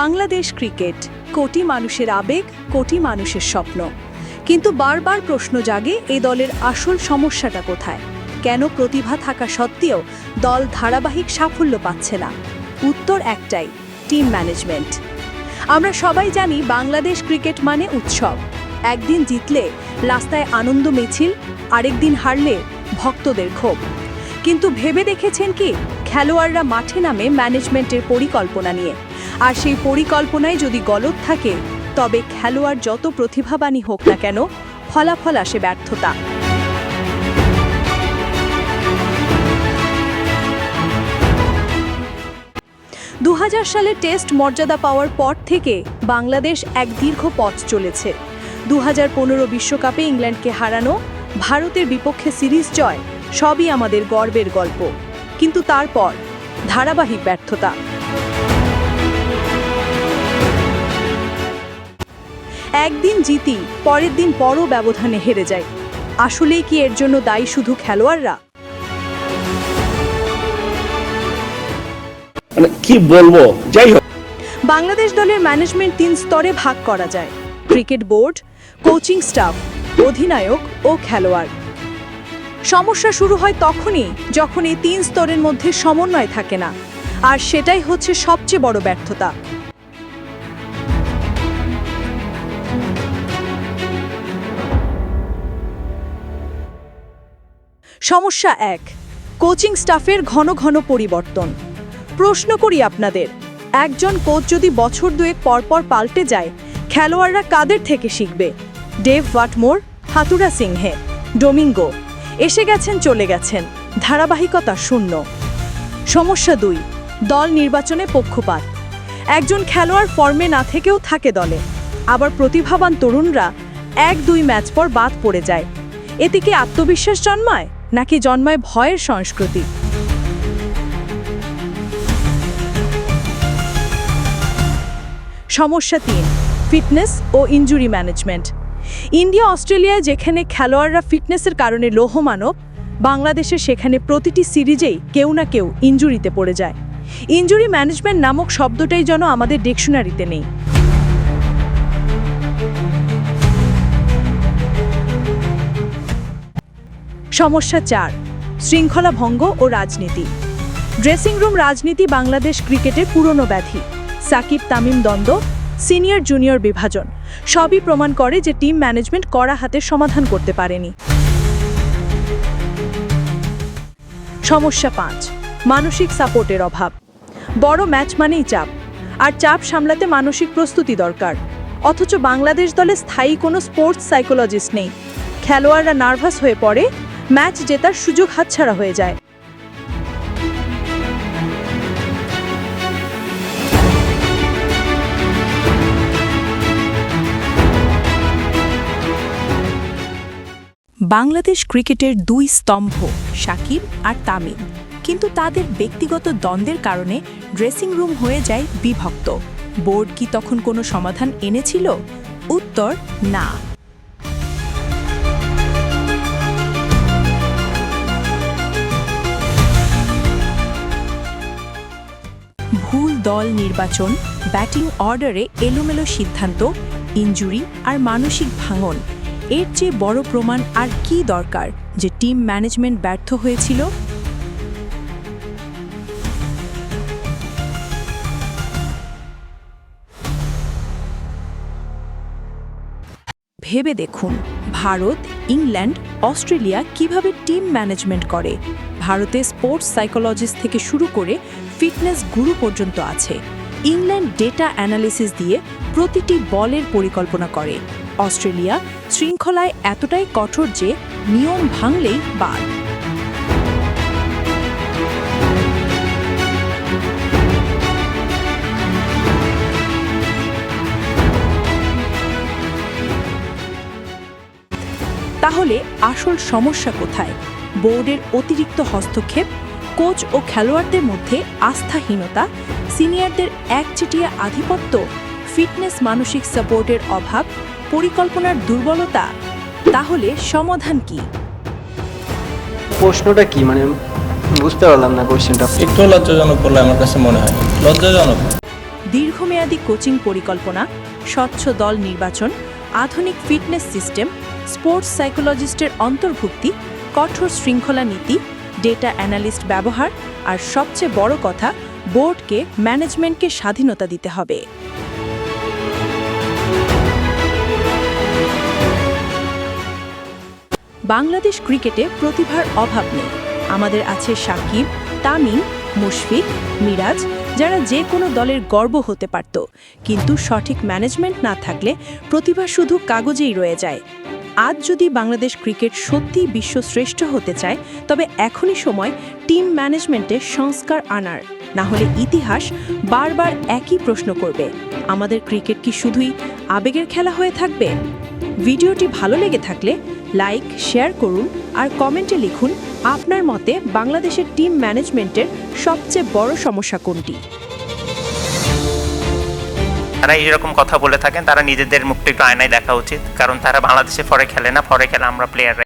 Bangladesh cricket, কোটি মানুষের আবেগ, কোটি মানুষের স্বপ্ন। কিন্তু বারবার প্রশ্ন জাগে এই দলের আসল সমস্যাটা কোথায়? কেন প্রতিভা থাকা সত্ত্বেও দল ধারাবাহিক সাফল্য পাচ্ছে না? উত্তর একটাই, টিম ম্যানেজমেন্ট। আমরা সবাই জানি বাংলাদেশ ক্রিকেট মানে উৎসব। একদিন জিতলে রাস্তায় আনন্দ মিছিল, আরেকদিন হারলে ভক্তদের ক্ষোভ। কিন্তু ভেবে দেখেছেন কি, খেলোয়াড়রা মাঠে নামে ম্যানেজমেন্টের পরিকল্পনা নিয়ে। আর সেই পরিকল্পনায় যদি গলত থাকে, তবে খেলোয়াড় যত প্রতিভাবানই হোক না কেন, ফলাফল আসে ব্যর্থতা। দু সালে টেস্ট মর্যাদা পাওয়ার পর থেকে বাংলাদেশ এক দীর্ঘ পথ চলেছে। দু বিশ্বকাপে ইংল্যান্ডকে হারানো, ভারতের বিপক্ষে সিরিজ জয়, সবই আমাদের গর্বের গল্প। কিন্তু তারপর ধারাবাহিক ব্যর্থতা। একদিন জিতি পরের দিন বড় ব্যবধানে হেরে যায়। আসলেই কি এর জন্য দায়ী শুধু খেলোয়াড়রা? মানে কি বলব? যাই হোক। বাংলাদেশ দলের ম্যানেজমেন্ট তিন স্তরে ভাগ করা যায়। ক্রিকেট বোর্ড কোচিং স্টাফ অধিনায়ক ও খেলোয়াড়। সমস্যা শুরু হয় তখনই যখন এই তিন স্তরের মধ্যে সমন্বয় থাকে না। আর সেটাই হচ্ছে সবচেয়ে বড় ব্যর্থতা। সমস্যা এক, কোচিং স্টাফের ঘন ঘন পরিবর্তন। প্রশ্ন করি আপনাদের, একজন কোচ যদি বছর দুয়েক পরপর পাল্টে যায়, খেলোয়াড়রা কাদের থেকে শিখবে? ডেভ ওয়াটমোর, হাতুরা সিংহে। ডোমিঙ্গো, এসে গেছেন, চলে গেছেন। ধারাবাহিকতা শূন্য। সমস্যা দুই, দল নির্বাচনে পক্ষপাত। একজন খেলোয়াড় ফর্মে না থেকেও থাকে দলে। আবার প্রতিভাবান তরুণরা এক দুই ম্যাচ পর বাদ পড়ে যায়। এতে কি আত্মবিশ্বাস জন্মায়? নাকি জন্মায় ভয়ের সংস্কৃতি? সমস্যা তিন, ফিটনেস ও ইনজুরি ম্যানেজমেন্ট। ইন্ডিয়া, অস্ট্রেলিয়ায় যেখানে খেলোয়াড়রা ফিটনেসের কারণে লোহমানব, বাংলাদেশে সেখানে প্রতিটি সিরিজেই কেউ না কেউ ইনজুরিতে পড়ে যায়। ইনজুরি ম্যানেজমেন্ট নামক শব্দটাই যেন আমাদের ডিকশনারিতে নেই। সমস্যা চার, শৃঙ্খলা ভঙ্গ ও রাজনীতি। ড্রেসিং রুম রাজনীতি বাংলাদেশ ক্রিকেটের পুরনো ব্যাধি। সাকিব, তামিম দ্বন্দ্ব, সিনিয়র জুনিয়র বিভাজন। সবই প্রমাণ করে যে টিম ম্যানেজমেন্ট কড়া হাতে সমাধান করতে পারেনি। সমস্যা পাঁচ, মানসিক সাপোর্টের অভাব। বড় ম্যাচ মানেই চাপ, আর চাপ সামলাতে মানসিক প্রস্তুতি দরকার। অথচ বাংলাদেশ দলে স্থায়ী কোনো স্পোর্টস সাইকোলজিস্ট নেই। খেলোয়াড়রা নার্ভাস হয়ে পড়ে ম্যাচ জেতার সুযোগ হাতছাড়া হয়ে যায়। বাংলাদেশ ক্রিকেটের দুই স্তম্ভ সাকিব আর তামিম। কিন্তু তাদের ব্যক্তিগত দ্বন্দ্বের কারণে ড্রেসিং রুম হয়ে যায় বিভক্ত। বোর্ড কি তখন কোনো সমাধান এনেছিল? উত্তর, না। দল নির্বাচন, ব্যাটিং অর্ডারে এলোমেলো সিদ্ধান্ত, ইনজুরি আর মানসিক ভাঙন। এর চেয়ে বড় প্রমাণ আর কি দরকার যে টিম ম্যানেজমেন্ট ব্যর্থ হয়েছিল? ভেবে দেখুন, ভারত, ইংল্যান্ড, অস্ট্রেলিয়া কীভাবে টিম ম্যানেজমেন্ট করে? ভারতে স্পোর্টস সাইকোলজিস্ট থেকে শুরু করে ফিটনেস গুরু পর্যন্ত আছে। ইংল্যান্ড ডেটা অ্যানালিসিস দিয়ে প্রতিটি বলের পরিকল্পনা করে। অস্ট্রেলিয়া শৃঙ্খলায় এতটাই কঠোর যে নিয়ম ভাঙলেই বাদ। তাহলে আসল সমস্যা কোথায়? বোর্ডের অতিরিক্ত হস্তক্ষেপ কোচ ও খেলোয়াড়দের মধ্যে আস্থাহীনতা সিনিয়রদের একচেটিয়া আধিপত্য ফিটনেস মানসিক সাপোর্টের অভাব পরিকল্পনার দুর্বলতা তাহলে সমাধান কি? প্রশ্নটা কি? মানে বুঝতে পারলাম না কোশ্চেনটা একটু লজ্জাজনক বলে আমার কাছে মনে হয়। লজ্জাজনক। দীর্ঘমেয়াদী কোচিং পরিকল্পনা স্বচ্ছ দল নির্বাচন আধুনিক ফিটনেস সিস্টেম স্পোর্টস সাইকোলজিস্টের অন্তর্ভুক্তি কঠোর শৃঙ্খলা নীতি ডেটা অ্যানালিস্ট ব্যবহার, আর সবচেয়ে বড় কথা বোর্ডকে ম্যানেজমেন্টকে স্বাধীনতা দিতে হবে। বাংলাদেশ ক্রিকেটে প্রতিভার অভাব নেই। আমাদের আছে সাকিব, তামিম, মুশফিক, মিরাজ, যারা যে কোনো দলের গর্ব হতে পারত। কিন্তু সঠিক ম্যানেজমেন্ট না থাকলে প্রতিভা শুধু কাগজেই রয়ে যায়। আজ যদি বাংলাদেশ ক্রিকেট সত্যিই বিশ্বশ্রেষ্ঠ হতে চায়, তবে এখনই সময় টিম ম্যানেজমেন্টে সংস্কার আনার। না হলে ইতিহাস বারবার একই প্রশ্ন করবে, আমাদের ক্রিকেট কি শুধুই আবেগের খেলা হয়ে থাকবে? ভিডিওটি ভালো লেগে থাকলে লাইক, শেয়ার করুন আর কমেন্টে লিখুন আপনার মতে বাংলাদেশের টিম ম্যানেজমেন্টের সবচেয়ে বড় সমস্যা কোনটি? তারা এরকম কথা বলে থাকেন, তারা নিজেদের মুখটা একটু আয়নায় দেখা উচিত। কারণ তারা বাংলাদেশে ফরে খেলে না ফরে খেলে আমরা প্লেয়াররা